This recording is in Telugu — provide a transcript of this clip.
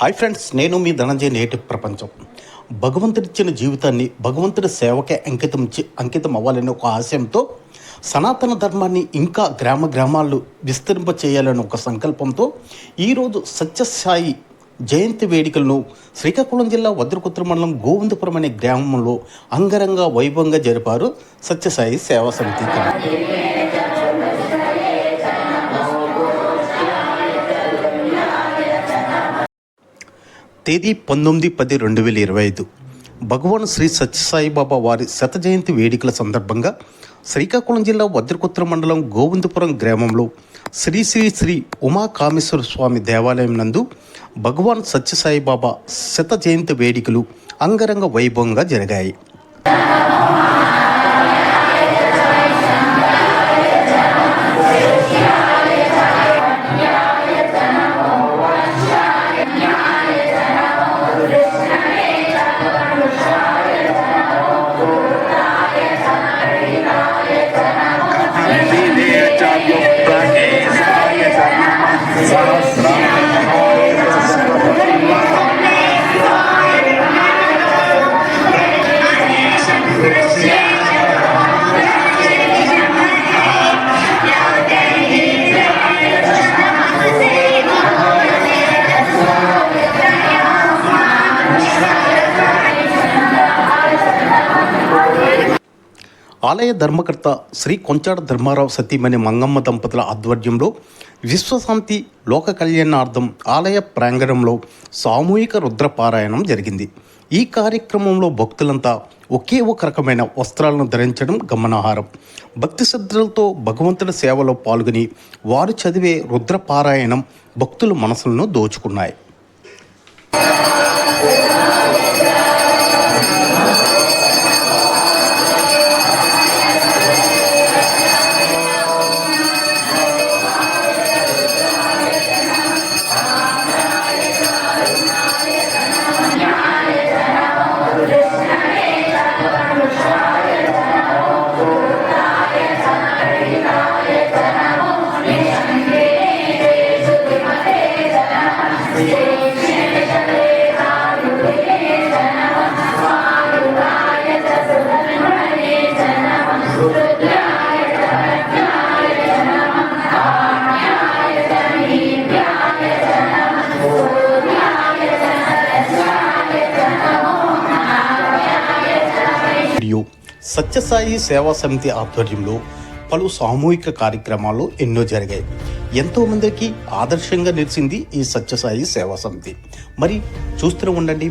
హాయ్ ఫ్రెండ్స్ నేను మీ ధనంజయ నేటి ప్రపంచం. భగవంతుడిచ్చిన జీవితాన్ని భగవంతుడి సేవకే అంకితం అంకితం అవ్వాలనే ఒక ఆశయంతో సనాతన ధర్మాన్ని ఇంకా గ్రామ గ్రామాల్లో విస్తరింప చేయాలనే ఒక సంకల్పంతో ఈరోజు సత్యసాయి జయంతి వేడుకలను శ్రీకాకుళం జిల్లా వద్రకుత్ర మండలం గోవిందపురం అనే గ్రామంలో అంగరంగ వైభవంగా జరిపారు సత్యసాయి సేవా సమితి తేదీ పంతొమ్మిది పది రెండు వేల ఇరవై ఐదు. భగవాన్ శ్రీ సత్యసాయిబాబా వారి శత జయంతి వేడుకల సందర్భంగా శ్రీకాకుళం జిల్లా వజ్రకుత్ర మండలం గోవిందపురం గ్రామంలో శ్రీ శ్రీ శ్రీ ఉమాకామేశ్వర స్వామి దేవాలయం నందు భగవాన్ సత్యసాయిబాబా శత జయంతి వేడుకలు అంగరంగ వైభవంగా జరిగాయి. Amen. ఆలయ ధర్మకర్త శ్రీ కొంచాడ ధర్మారావు సతీమణి మంగమ్మ దంపతుల ఆధ్వర్యంలో విశ్వశాంతి లోక కళ్యాణార్థం ఆలయ ప్రాంగణంలో సామూహిక రుద్రపారాయణం జరిగింది. ఈ కార్యక్రమంలో భక్తులంతా ఒకే ఒక రకమైన వస్త్రాలను ధరించడం గమనార్హం. భక్తి శ్రద్ధలతో భగవంతుడి సేవలో పాల్గొని వారు చదివే రుద్రపారాయణం భక్తుల మనసులను దోచుకున్నాయి. సత్యసాయి సేవా సమితి ఆధ్వర్యంలో పలు సామూహిక కార్యక్రమాలు ఎన్నో జరిగాయి. ఎంతో మందికి ఆదర్శంగా నిలిచింది ఈ సత్యసాయి సేవా సమితి. మరి చూస్తూనే ఉండండి.